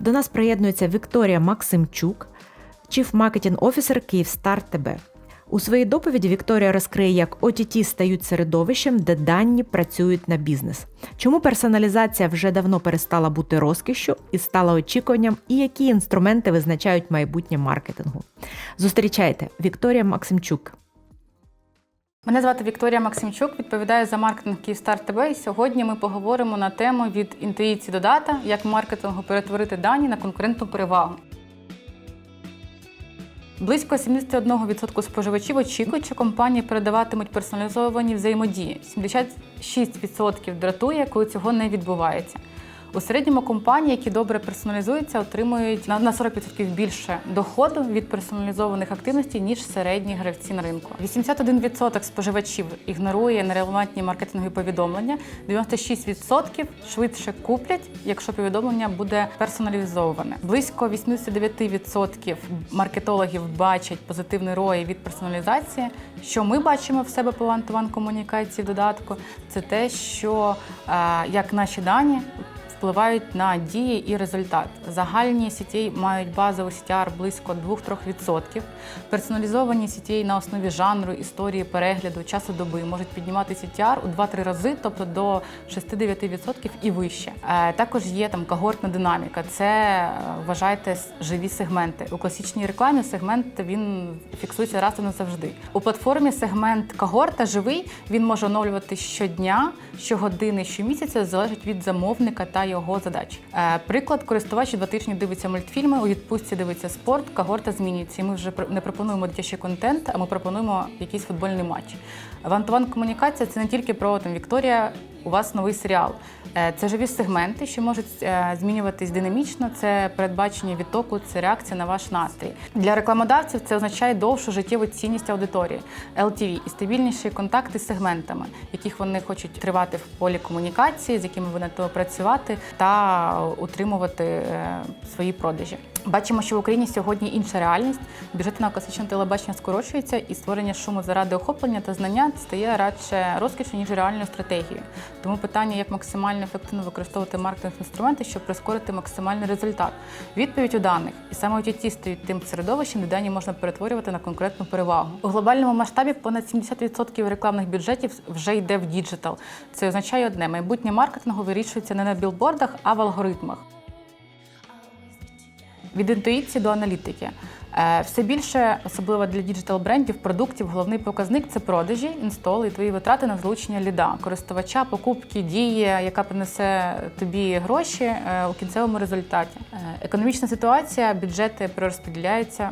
До нас приєднується Вікторія Максимчук, Chief Marketing Officer Київстар ТБ. У своїй доповіді Вікторія розкриє, як OTT стають середовищем, де дані працюють на бізнес. Чому персоналізація вже давно перестала бути розкішшю і стала очікуванням, і які інструменти визначають майбутнє маркетингу. Зустрічайте Вікторія Максимчук. Мене звати Вікторія Максимчук, відповідаю за маркетинг Київстар ТБ. І сьогодні ми поговоримо на тему від інтуїції до дата, як маркетингу перетворити дані на конкурентну перевагу. Близько 71% споживачів очікують, що компанії передаватимуть персоналізовані взаємодії. 76% дратує, коли цього не відбувається. У середньому компанії, які добре персоналізуються, отримують на на 40% більше доходу від персоналізованих активностей, ніж середні гравці на ринку. 81% споживачів ігнорує нерелевантні маркетингові повідомлення, 96% швидше куплять, якщо повідомлення буде персоналізоване. Близько 89% маркетологів бачать позитивний ROI від персоналізації. Що ми бачимо в себе по one-to-one комунікації в додатку, це те, що е, як наші дані впливають на дії і результат. Загальні сітей мають базовий CTR близько 2-3%. Персоналізовані CTA на основі жанру, історії, перегляду, часу доби можуть піднімати CTR у 2-3 рази, тобто до 6-9% і вище. Е, Також є там когортна динаміка. Це е, вважайте живі сегменти. У класичній рекламі сегмент він фіксується раз і назавжди. У платформі сегмент когорта живий. Він може оновлювати щодня, щогодини, щомісяця, залежить від замовника та його задач. Е, Приклад, користувач два тижні дивиться мультфільми, у відпустці дивиться спорт, когорта змінюється. І ми вже не пропонуємо дитячий контент, а ми пропонуємо якийсь футбольний матч. Вантуван комунікація це не тільки про там Вікторія. У вас новий серіал. Е, Це живі сегменти, що можуть е, змінюватись динамічно. Це передбачення відтоку, це реакція на ваш настрій. Для рекламодавців це означає довшу життєву цінність аудиторії, LTV і стабільніші контакти з сегментами, яких вони хочуть тривати в полі комунікації, з якими вони працювати та утримувати е, свої продажі. Бачимо, що в Україні сьогодні інша реальність. Бюджети на класичне телебачення скорочуються, і створення шуму заради охоплення та знання стає радше розкішю, ніж реальною стратегією. Тому питання, як максимально ефективно використовувати маркетинг інструменти, щоб прискорити максимальний результат. Відповідь у даних, і саме OTT стають тим середовищем, де дані можна перетворювати на конкретну перевагу. У глобальному масштабі понад 70% рекламних бюджетів вже йде в діджитал. Це означає одне: майбутнє маркетингу вирішується не на білбордах, а в алгоритмах. Від інтуїції до аналітики. Е, Все більше, особливо для діджитал брендів, продуктів, головний показник це продажі, інстоли і твої витрати на залучення ліда, користувача, покупки, дії, яка принесе тобі гроші е, у кінцевому результаті. Е, Економічна ситуація, бюджети перерозподіляються,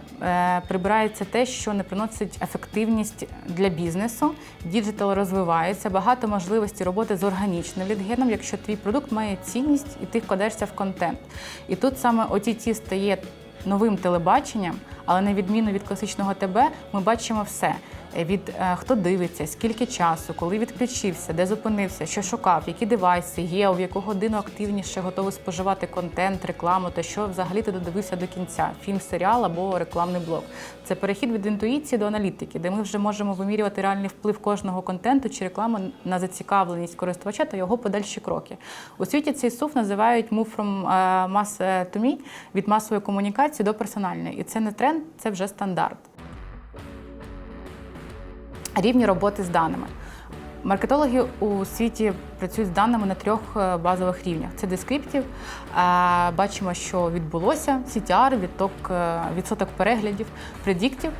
прибирається те, що не приносить ефективність для бізнесу. Діджитал розвивається, багато можливостей роботи з органічним лідгеном, якщо твій продукт має цінність і ти вкладаєшся в контент. І тут саме OTT стає новим телебаченням, але на відміну від класичного ТБ, ми бачимо все. Від е, хто дивиться, скільки часу, коли відключився, де зупинився, що шукав, які девайси є, в яку годину активніше готовий споживати контент, рекламу та що взагалі ти додивився до кінця фільм, серіал або рекламний блок. Це перехід від інтуїції до аналітики, де ми вже можемо вимірювати реальний вплив кожного контенту чи реклами на зацікавленість користувача та його подальші кроки. У світі цей сув називають move from е, mass to me, від масової комунікації до персональної. І це не тренд, це вже стандарт. Рівні роботи з даними. Маркетологи у світі працюють з даними на трьох е, базових рівнях: це дескриптів. е, Бачимо, що відбулося, CTR, відток, е, відсоток переглядів, предіктів.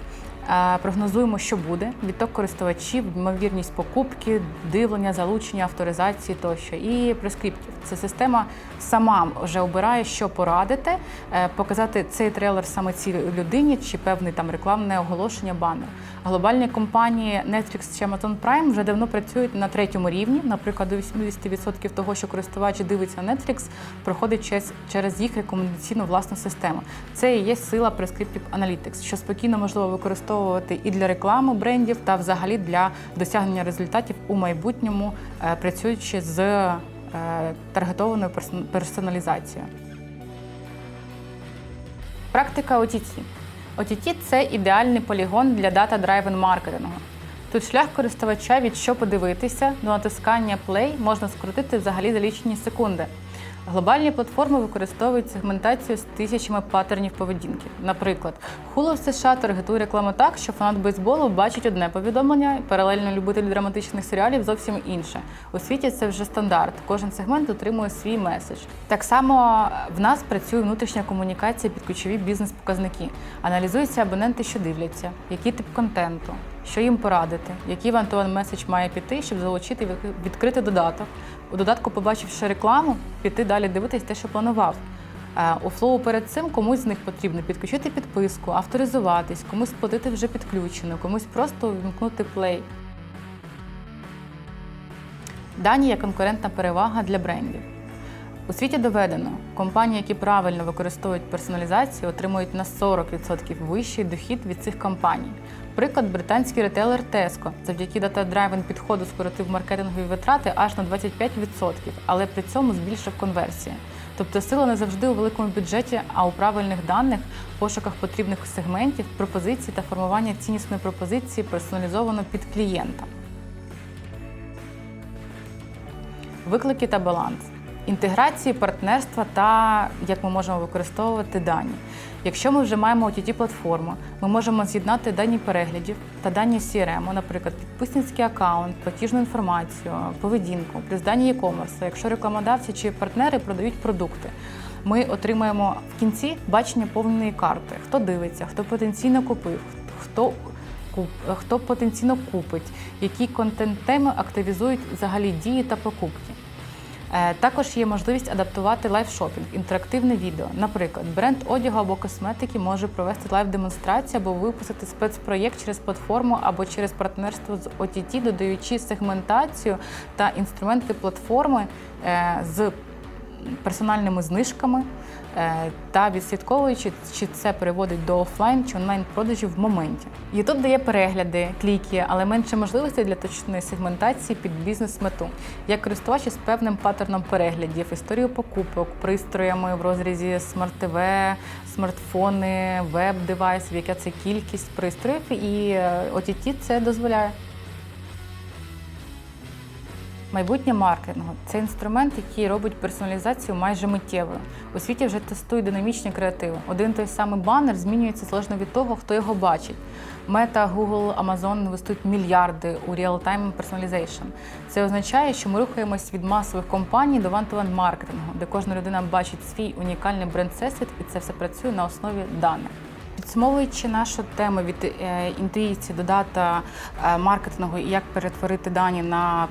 Прогнозуємо, що буде, відток користувачів, ймовірність покупки, дивлення, залучення, авторизації тощо. І прескриптів. Це система сама вже обирає, що порадити, е, показати цей трейлер саме цій людині чи певний там рекламне оголошення банер. Глобальні компанії Netflix чи Amazon Prime вже давно працюють на третьому рівні. Наприклад, до 80% того, що користувач дивиться Netflix, проходить через, через їх рекомендаційну власну систему. Це і є сила Prescriptive Analytics, що спокійно можливо використовувати і для реклами брендів, та взагалі для досягнення результатів у майбутньому, е, працюючи з е, таргетованою персоналізацією. Практика OTT. OTT – це ідеальний полігон для дата-драйвен маркетингу. Тут шлях користувача від що подивитися до натискання play можна скоротити взагалі за лічені секунди. Глобальні платформи використовують сегментацію з тисячами паттернів поведінки. Наприклад, Hulu в США таргетує рекламу так, що фанат бейсболу бачить одне повідомлення, паралельно любитель драматичних серіалів зовсім інше. У світі це вже стандарт. Кожен сегмент отримує свій меседж. Так само в нас працює внутрішня комунікація під ключові бізнес-показники. Аналізуються абоненти, що дивляться, який тип контенту, що їм порадити, який вантован меседж має піти, щоб залучити відкрити додаток. У додатку, побачивши рекламу, піти далі дивитись те, що планував. Е, У флоу перед цим комусь з них потрібно підключити підписку, авторизуватись, комусь сплатити вже підключено, комусь просто вімкнути плей. Дані є конкурентна перевага для брендів. У світі доведено, компанії, які правильно використовують персоналізацію, отримують на 40% вищий дохід від цих компаній. Приклад, британський ретейлер Tesco завдяки дата-драйвен підходу скоротив маркетингові витрати аж на 25%, але при цьому збільшив конверсії. Тобто сила не завжди у великому бюджеті, а у правильних даних, пошуках потрібних сегментів, пропозицій та формування ціннісної пропозиції персоналізовано під клієнта. Виклики та баланс. Інтеграції, партнерства та як ми можемо використовувати дані. Якщо ми вже маємо ott платформу ми можемо з'єднати дані переглядів та дані CRM, наприклад, підписницький аккаунт, платіжну інформацію, поведінку, плюс дані e-commerce, якщо рекламодавці чи партнери продають продукти. Ми отримаємо в кінці бачення повної карти, хто дивиться, хто потенційно купив, хто куп- хто потенційно купить, які контент-теми активізують взагалі дії та покупки. Е, Також є можливість адаптувати лайв-шопінг, інтерактивне відео. Наприклад, бренд одягу або косметики може провести лайв-демонстрацію або випустити спецпроєкт через платформу або через партнерство з OTT, додаючи сегментацію та інструменти платформи е, з персональними знижками е, та відслідковуючи, чи це переводить до офлайн чи онлайн продажів в моменті. YouTube дає перегляди, кліки, але менше можливостей для точної сегментації під бізнес-мету. Як користувач із певним паттерном переглядів, історію покупок, пристроями в розрізі смарт-ТВ, смартфони, веб-девайсів, яка це кількість пристроїв, і е, OTT це дозволяє. Майбутнє маркетингу це інструмент, який робить персоналізацію майже миттєвою. У світі вже тестують динамічні креативи. Один той самий банер змінюється залежно від того, хто його бачить. Мета, Google, Amazon інвестують мільярди у real-time personalization. Це означає, що ми рухаємось від масових компаній до one-to-one маркетингу, де кожна людина бачить свій унікальний бренд всесвіт, і це все працює на основі даних. Підсумовуючи нашу тему від е, інтуїції до дата е, маркетингу і як перетворити дані на,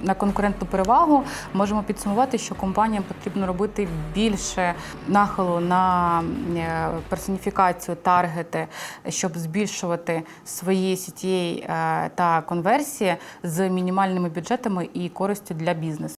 на конкурентну перевагу, можемо підсумувати, що компаніям потрібно робити більше нахилу на е, персоніфікацію, таргети, щоб збільшувати свої е, та конверсії з мінімальними бюджетами і користю для бізнесу.